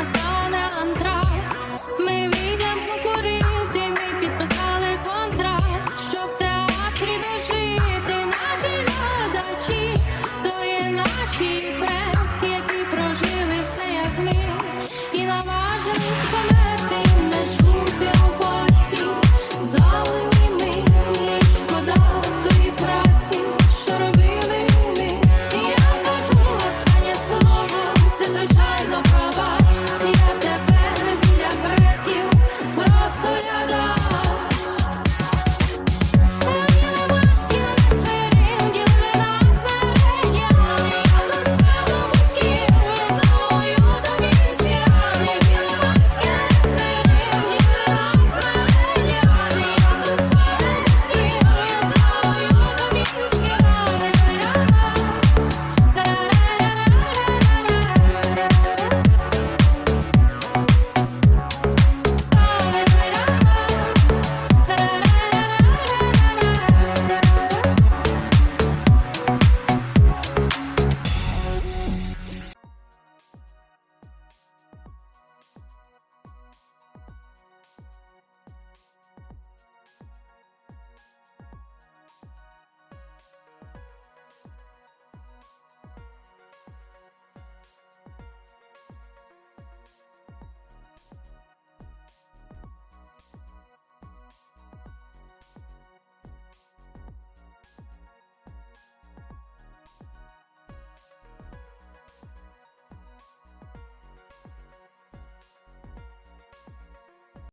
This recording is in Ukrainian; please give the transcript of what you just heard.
настане антракт Ми війдемо покурити, ми підписали контракт, щоб в театрі дожити наші глядачі, то є наші предки, які прожили все як ми, і наважились помер.